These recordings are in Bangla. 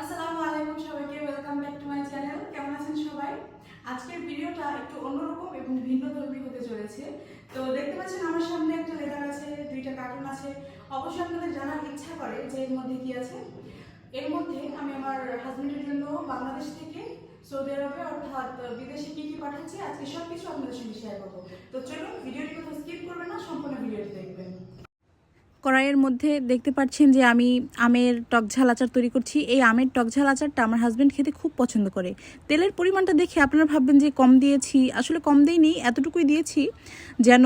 আসসালামু আলাইকুম সবাইকে welcome back to my channel কেমন আছেন সবাই? আজকের ভিডিওটা একটু অন্যরকম এবং ভিন্ন ধর্মী হতে চলেছে। তো দেখতে পাচ্ছেন আমার সামনে একটা লেটার আছে, দুইটা কার্টুন আছে। অবশ্যই আপনাদের জানার ইচ্ছা করে যে এর মধ্যে কি আছে। এর মধ্যে আমি আমার হাজবেন্ডের জন্য বাংলাদেশ থেকে সৌদি আরবে অর্থাৎ বিদেশে কি কি পাঠাচ্ছি, আজকে সব কিছু আপনাদের সঙ্গে শেয়ার করব। তো চলুন ভিডিওটি কোথাও স্কিপ করবেন না, সম্পূর্ণ ভিডিওটি দেখবেন। কড়াইয়ের মধ্যে দেখতে পাচ্ছেন যে আমি আমের টক ঝাল আচার তৈরি করছি। এই আমের টক ঝাল আচারটা আমার হাজব্যান্ড খেতে খুব পছন্দ করে। তেলের পরিমাণটা দেখে আপনারা ভাববেন যে কম দিয়েছি, আসলে কম দিইনি, এতটুকুই দিয়েছি যেন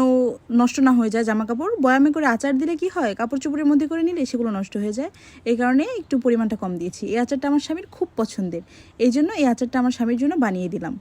নষ্ট না হয়ে যায় জামা কাপড় বয়ামে করে আচার দিলে কি হয়? কাপড় চোপড়ের মধ্যে করে নিলে সেগুলো নষ্ট হয়ে যায়। এই কারণে একটু পরিমাণটা কম দিয়েছি। এই আচারটা আমার স্বামীর খুব পছন্দের। এই জন্য এই আচারটা আমার স্বামীর জন্য বানিয়ে দিলাম।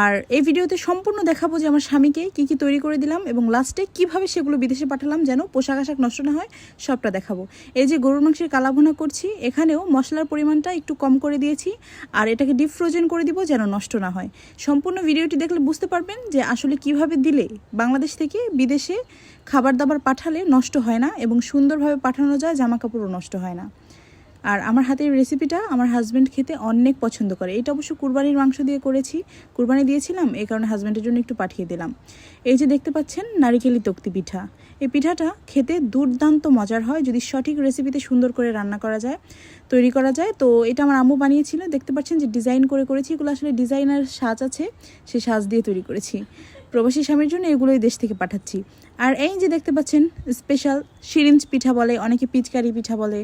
আর এই ভিডিওতে সম্পূর্ণ দেখাবো যে আমার স্বামীকে কি কি তৈরি করে দিলাম এবং লাস্টে কীভাবে সেগুলো বিদেশে পাঠালাম যেন পোশাক আশাক নষ্ট না হয়, সবটা দেখাবো। এই যে গরুর মাংসের কালাভুনা করছি, এখানেও মশলার পরিমাণটা একটু কম করে দিয়েছি আর এটাকে ডিপ ফ্রোজেন করে দিব যেন নষ্ট না হয়। সম্পূর্ণ ভিডিওটি দেখলে বুঝতে পারবেন যে আসলে কীভাবে দিলে বাংলাদেশ থেকে বিদেশে খাবার দাবার পাঠালে নষ্ট হয় না এবং সুন্দরভাবে পাঠানো যায় জামা কাপড়ও নষ্ট হয় না। আর আমার হাতের রেসিপিটা আমার হাজব্যান্ড খেতে অনেক পছন্দ করে। এটা অবশ্য কুরবানির মাংস দিয়ে করেছি। কুরবানি দিয়েছিলাম এই কারণে হাজব্যান্ডের জন্য একটু পাঠিয়ে দিলাম। এই যে দেখতে পাচ্ছেন, নারিকেলি তক্তি পিঠা। এই পিঠাটা খেতে দুর্দান্ত মজার হয়, যদি সঠিক রেসিপিতে সুন্দর করে রান্না করা যায়, তৈরি করা যায়। তো এটা আমার আম্মু বানিয়েছিল। দেখতে পাচ্ছেন যে ডিজাইন করে করেছি। এগুলো আসলে ডিজাইনার সাজ আছে সেই সাজ দিয়ে তৈরি করেছি। প্রবাসী স্বামীর জন্য এগুলোই দেশ থেকে পাঠাচ্ছি। আর এই যে দেখতে পাচ্ছেন স্পেশাল সিরিঞ্জ পিঠা বলে, অনেকে পিচকারি পিঠা বলে,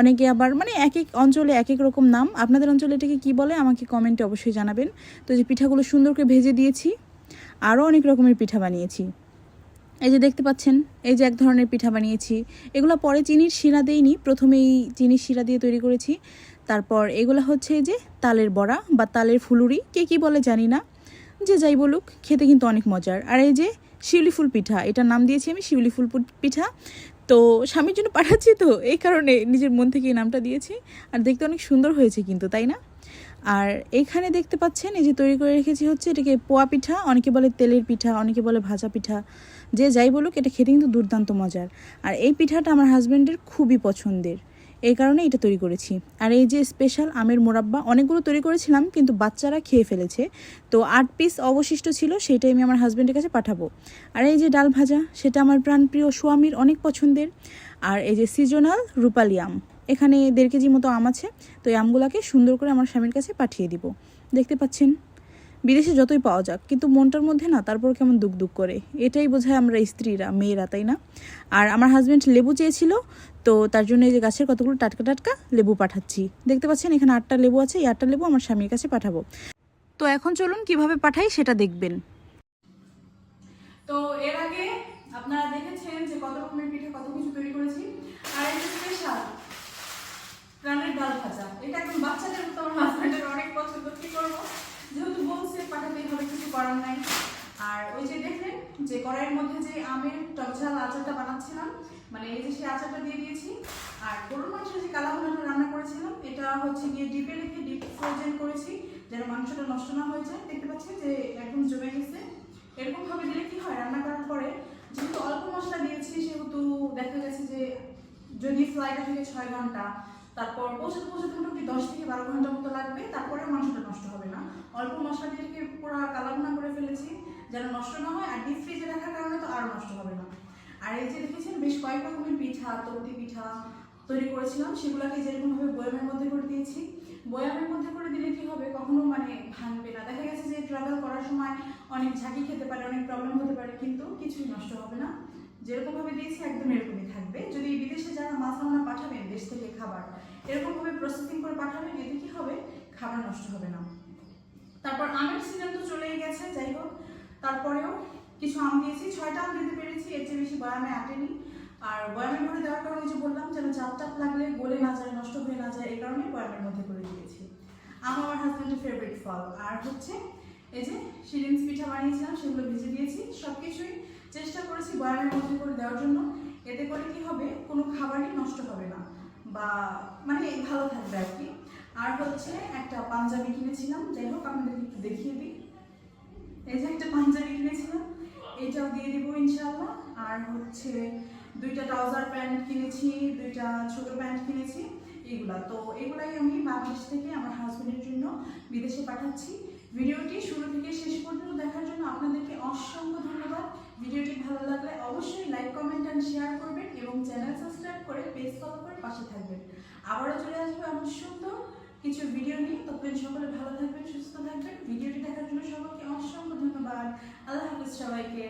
অনেকে আবার মানে এক এক অঞ্চলে এক এক রকম নাম। আপনাদের অঞ্চলে এটাকে কী বলে আমাকে কমেন্টে অবশ্যই জানাবেন। তো যে পিঠাগুলো সুন্দর করে ভেজে দিয়েছি, আরও অনেক রকমের পিঠা বানিয়েছি। এই যে দেখতে পাচ্ছেন, এই যে এক ধরনের পিঠা বানিয়েছি। এগুলো পরে চিনির শিরা দেইনি, প্রথমেই চিনির শিরা দিয়ে তৈরি করেছি। তারপর এগুলো হচ্ছে যে তালের বড়া বা তালের ফুলুরি, কে কী বলে জানি না। যে যাই বলুক, খেতে কিন্তু অনেক মজার। আর এই যে শিউলি ফুল পিঠা, এটার নাম দিয়েছি আমি, শিউলি ফুল পিঠা। তো স্বামীর জন্য পাঠাচ্ছি তো, এই কারণে নিজের মন থেকে এই নামটা দিয়েছি। আর দেখতে অনেক সুন্দর হয়েছে কিন্তু, তাই না? আর এইখানে দেখতে পাচ্ছেন, এই যে তৈরি করে রেখেছি হচ্ছে এটাকে পোয়া পিঠা, অনেকে বলে তেলের পিঠা, অনেকে বলে ভাজা পিঠা। যে যাই বলুক, এটা খেতে কিন্তু দুর্দান্ত মজার। আর এই পিঠাটা আমার হাজব্যান্ডের খুবই পছন্দের। এই কারণে এটা তৈরি করেছি। আর এই যে স্পেশাল আমের মোরাব্বা, অনেকগুলো তৈরি করেছিলাম, কিন্তু বাচ্চারা খেয়ে ফেলেছে। তো আট পিস অবশিষ্ট ছিল, সেটাই আমি আমার হাজব্যান্ডের কাছে পাঠাবো। আর এই যে ডাল ভাজা, সেটা আমার প্রাণপ্রিয় স্বামীর অনেক পছন্দের। আর এই যে সিজনাল রূপালি আম, এখানে দেড় কেজি মতো আম আছে, তো এই আমগুলোকে সুন্দর করে আমার স্বামীর কাছে পাঠিয়ে দিব। দেখতে পাচ্ছেন? বিদেশে যতই পাওয়া যাক, কিন্তু মনটার মধ্যে না তারপর কেমন দুঃখ দুঃখ করে। এটাই বোঝায় আমরা স্ত্রীরা, মেয়েরা, তাই না? আর আমার হাজব্যান্ড লেবু চেয়েছিল, তো তার জন্য এই যে গাছের কতগুলো টাটকা টাটকা লেবু পাঠাচ্ছি। দেখতে পাচ্ছেন, এখানে আটটা লেবু আছে, এই আটটা লেবু আমার স্বামীর কাছে পাঠাবো। তো এখন চলুন কীভাবে পাঠাই সেটা দেখবেন। তো এর আগে আপনারা দেখেছেন যে কত রকমের পিঠা কত কিছু তৈরি করেছি আর এই যে স্পেশাল প্রাণের ডাল ভাজা এটা একদম বাচ্চাদের মতো আমার হাজব্যান্ডের অনেক পছন্দ কি করব যেহেতু বলছে পাঠাতেই হবে কিছু করার নাই আর ওই যে দেখলেন, যে কড়াইয়ের মধ্যে যে আমের টকঝাল আচারটা বানাচ্ছিলাম মানে এই যে সেই আচারটা দিয়ে দিয়েছি, আর গরুর মাংসের যে কালাভুনাটা রান্না করেছিলাম, এটা হচ্ছে গিয়ে ডিপে রেখে ডিপ ফ্রোজেন করেছি, যেন মাংসটা নষ্ট না হয়ে যায়। দেখতে পাচ্ছি যে একদম জমে গেছে। এরকম ভাবে দিলে কি হয়, রান্না করার পরে যেহেতু অল্প মশলা দিয়েছি, সেহেতু দেখা গেছে যে যদি ফ্লাইটা থেকে ছয় ঘণ্টা, তারপর পৌঁছাতে পৌঁছাতে মোটামুটি দশ থেকে বারো ঘণ্টা মতো লাগবে তারপরে মাংসটা নষ্ট হবে না। অল্প মশলা দিয়ে পুরো কালাভুনা করে ফেলেছি। যেন নষ্ট না হয়, আর ডিপ ফ্রিজে রাখার কারণে তো আরও নষ্ট হবে না। আর এই যে দেখেছেন, বেশ কয়েক রকমের পিঠা তৌতি পিঠা তৈরি করেছিলাম, সেগুলোকে যেরকমভাবে বয়ামের মধ্যে করে দিয়েছি। বয়ামের মধ্যে করে দিলে কি হবে? কখনো মানে ভাঙবে না। দেখা গেছে যে ট্রাভেল করার সময় অনেক ঝাঁকি খেতে পারে, অনেক প্রবলেম হতে পারে, কিন্তু কিছুই নষ্ট হবে না। যেরকমভাবে দিয়েছি, একদম এরকমই থাকবে। যদি বিদেশে যারা মাছ রান্না পাঠাবেন, দেশ থেকে খাবার, এরকমভাবে প্রসেসিং করে পাঠাবেন, এতে কি হবে? খাবার নষ্ট হবে না। তারপর আমের সিজন তো চলেই গেছে, যাই হোক। তারপরেও কিছু আম দিয়েছি। ছয়টা আম দিতে পেরেছি, এর চেয়ে বেশি বয়ামে আটেনি আর বয়ামের মধ্যে দেওয়ার কারণে যে বললাম, যেন চাপ চাপ লাগলে গলে না যায়, নষ্ট হয়ে না যায় এই কারণে বয়ামের মধ্যে করে দিয়েছি। আম আমার হাজব্যান্ডের ফেভারিট ফল। আর হচ্ছে এই যে সিরিঞ্জ পিঠা বানিয়েছিলাম, সেগুলো ভেজে দিয়েছি। সব কিছুই চেষ্টা করেছি বয়ামের মধ্যে করে দেওয়ার জন্য। এতে করে কি হবে? কোনো খাবারই নষ্ট হবে না। বা মানে ভালো থাকবে আর কি। আর হচ্ছে একটা পাঞ্জাবি কিনেছিলাম। যাই হোক, আপনাদেরকে একটু দেখিয়ে দিই। এই যে একটা পাঞ্জাবি কিনেছিলাম, এটাও দিয়ে দিব ইনশাআল্লাহ। আর হচ্ছে দুইটা ট্রাউজার প্যান্ট কিনেছি, দুইটা ছোট প্যান্ট কিনেছি, এগুলা। তো এগুলাই আমি বাংলাদেশ থেকে আমার হাজবেন্ডের জন্য বিদেশে পাঠাচ্ছি। ভিডিওটি শুরু থেকে শেষ পর্যন্ত দেখার জন্য আপনাদেরকে অসংখ্য ধন্যবাদ। ভিডিওটি ভালো লাগলে অবশ্যই লাইক কমেন্ট অ্যান্ড শেয়ার করবেন এবং চ্যানেল সাবস্ক্রাইব করে পেজ ফলো করে পাশে থাকবেন। আবারও চলে আসবে আমার সুন্দর কিছু ভিডিও নিয়ে। ততদিন সকলে ভালো থাকবেন, সুস্থ থাকবেন। ভিডিওটি দেখার জন্য সবাইকে অসংখ্য ধন্যবাদ। আল্লাহ হাফিজ সবাইকে।